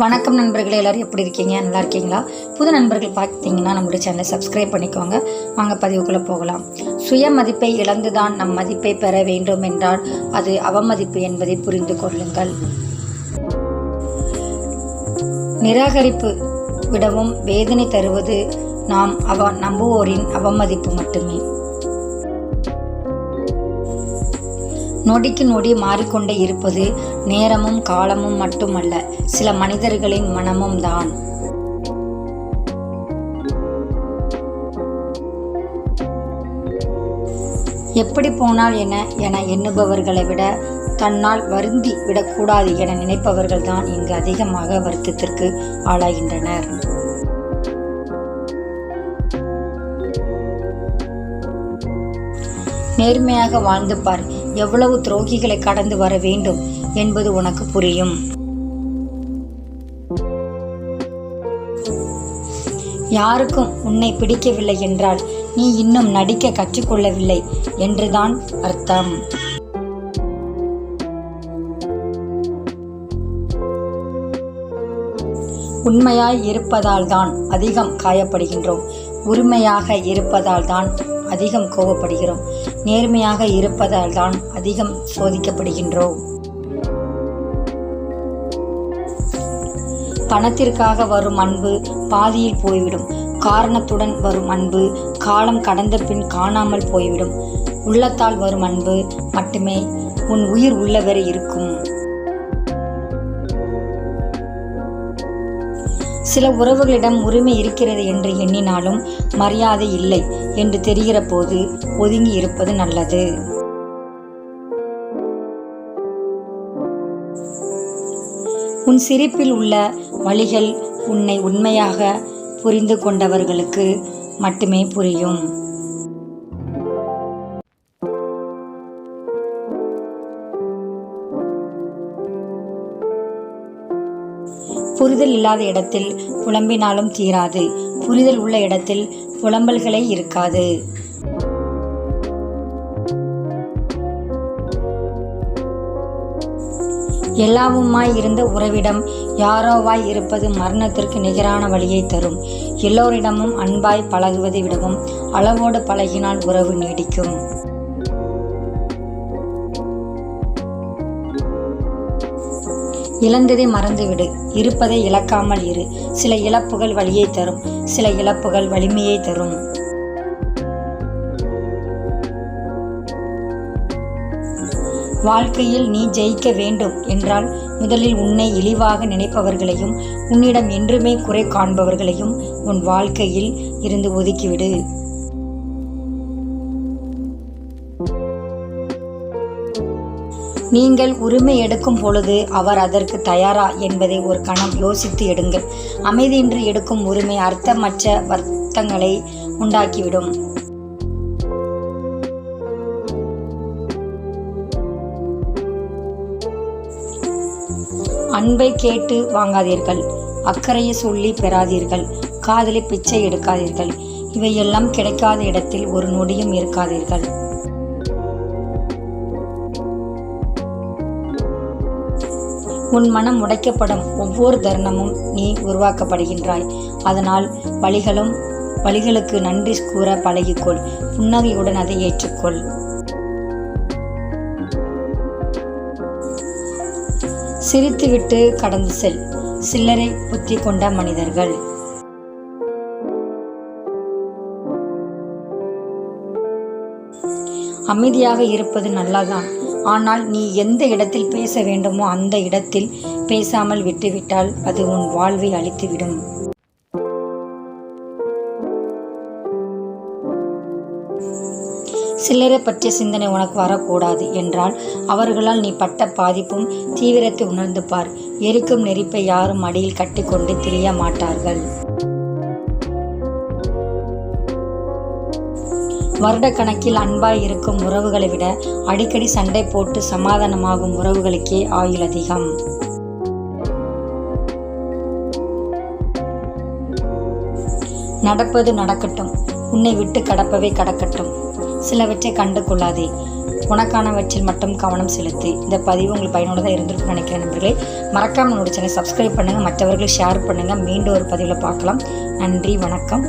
வணக்கம் நண்பர்கள் எல்லாரும் எப்படி இருக்கீங்க? நல்லா இருக்கீங்களா? புது நண்பர்கள் பார்த்தீங்கன்னா நம்மளுடைய சேனலை சப்ஸ்கிரைப் பண்ணிக்கோங்க. வாங்க பதிவுக்குள்ளே போகலாம். சுய மதிப்பை இழந்துதான் நம் மதிப்பை பெற வேண்டும் என்றால் அது அவமதிப்பு என்பதை புரிந்து கொள்ளுங்கள். நிராகரிப்பு விடவும் வேதனை தருவது நாம் அவ நம்புவோரின் அவமதிப்பு மட்டுமே. நொடிக்கு நொடி மாறிக்கொண்டே இருப்பது நேரமும் காலமும் மட்டுமல்ல சில மனிதர்களின் மனமும் தான். எப்படி போனால் என என எண்ணுபவர்களை விட தன்னால் வருந்தி விடக்கூடாது என நினைப்பவர்கள் தான் இங்கு அதிகமாக வருத்தத்திற்கு ஆளாகின்றனர். நேர்மையாக வாழ்ந்து பார். எவ்வளவு துரோகிகளை கடந்து வர வேண்டும் என்பது உனக்கு புரியும். யாருக்கும் உன்னை பிடிக்கவில்லை என்றால் நீ இன்னும் நடிக்க கற்றுக்கொள்ளவில்லை என்றுதான் அர்த்தம். உண்மையாய் இருப்பதால் தான் அதிகம் காயப்படுகின்றோம். உரிமையாக இருப்பதால் தான் அதிகம் கோபப்படுகிறோம் நேர்மையாக இருப்பதால் தான் அதிகம் சோதிக்கப்படுகின்றோம் பணத்திற்காக வரும் அன்பு பாதியில் போய்விடும். காரணத்துடன் வரும் அன்பு காலம் கடந்த பின் காணாமல் போய்விடும். உள்ளத்தால் வரும் அன்பு மட்டுமே உன் உயிர் உள்ளவரை இருக்கும். சில உறவுகளிடம் உரிமை இருக்கிறது என்று எண்ணினாலும் மரியாதை இல்லை. என்று தெரிகிற போது ஒதுங்கி இருப்பது நல்லது. உன் சிரிப்பில் உள்ள வழிகள் உன்னை உண்மையாக புரிந்து கொண்டவர்களுக்கு மட்டுமே புரியும். புரிதல் இல்லாத இடத்தில் புலம்பினாலும் தீராது. புரிதல் உள்ள இடத்தில் புலம்பல்களே இருக்காது. எல்லாவுமாய் இருந்த உறவிடம் யாரோவாய் இருப்பது மரணத்திற்கு நிகரான வழியை தரும். எல்லோரிடமும் அன்பாய் பழகுவதை விடவும் அளவோடு பழகினால் உறவு நீடிக்கும். இழந்ததை மறந்துவிடு. இருப்பதை இழக்காமல் இரு. சில இழப்புகள் வழியை தரும். சில இழப்புகள் வலிமையை தரும். வாழ்க்கையில் நீ ஜெயிக்க வேண்டும் என்றால் முதலில் உன்னை இழிவாக நினைப்பவர்களையும் உன்னிடம் என்றுமே குறை காண்பவர்களையும் உன் வாழ்க்கையில் இருந்து ஒதுக்கிவிடு. நீங்கள் உரிமை எடுக்கும் பொழுது அவர் அதற்கு தயாரா என்பதை ஒரு கணம் யோசித்து எடுங்கள். அமைதியின்றி எடுக்கும் உரிமை அர்த்தமற்ற வருத்தங்களை உண்டாக்கிவிடும். அன்பை கேட்டு வாங்காதீர்கள். அக்கறையை சொல்லி பெறாதீர்கள். காதலை பிச்சை எடுக்காதீர்கள். இவையெல்லாம் கிடைக்காத இடத்தில் ஒரு நொடியும் இருக்காதீர்கள். உன் மனம் உடைக்கப்படும் ஒவ்வொரு தருணமும் நீ உருவாக்கப்படுகின்றாய். அதனால் வழிகளும் வழிகளுக்கு நன்றி கூற பழகிக்கொள். புன்னகையுடன் அதை ஏற்றுக்கொள். சிரித்துவிட்டு கடந்து செல். சில்லறை புத்தி கொண்ட மனிதர்கள். அமைதியாக இருப்பது நல்லதான். ஆனால் நீ எந்த இடத்தில் பேச வேண்டுமோ அந்த இடத்தில் பேசாமல் விட்டுவிட்டால் அது உன் வாழ்வை அழித்துவிடும். சில்லறை பற்றிய சிந்தனை உனக்கு வரக்கூடாது என்றால் அவர்களால் நீ பட்ட பாதிப்பும் தீவிரத்தை உணர்ந்து பார். எரிக்கும் நெருப்பை யாரும் அடியில் கட்டிக்கொண்டு திரிய மாட்டார்கள். வருடக்கணக்கில் அன்பாய் இருக்கும் உறவுகளை விட அடிக்கடி சண்டை போட்டு சமாதானமாகும் உறவுகளுக்கே ஆயுள் அதிகம். நடப்பது நடக்கட்டும். உன்னை விட்டு கடப்பவே கடக்கட்டும். சிலவற்றை கண்டு கொள்ளாதே. உனக்கானவற்றில் மட்டும் கவனம் செலுத்து. இந்த பதிவு உங்களுக்கு பயனுள்ளதாக இருந்திருக்கும்னு நினைக்கிறேன் நண்பர்களே. மறக்காமல் என்னோட சேனல் சப்ஸ்கிரைப் பண்ணுங்கள் மற்றவர்கள் ஷேர் பண்ணுங்கள் மீண்டும் ஒரு பதிவில் பார்க்கலாம். நன்றி வணக்கம்.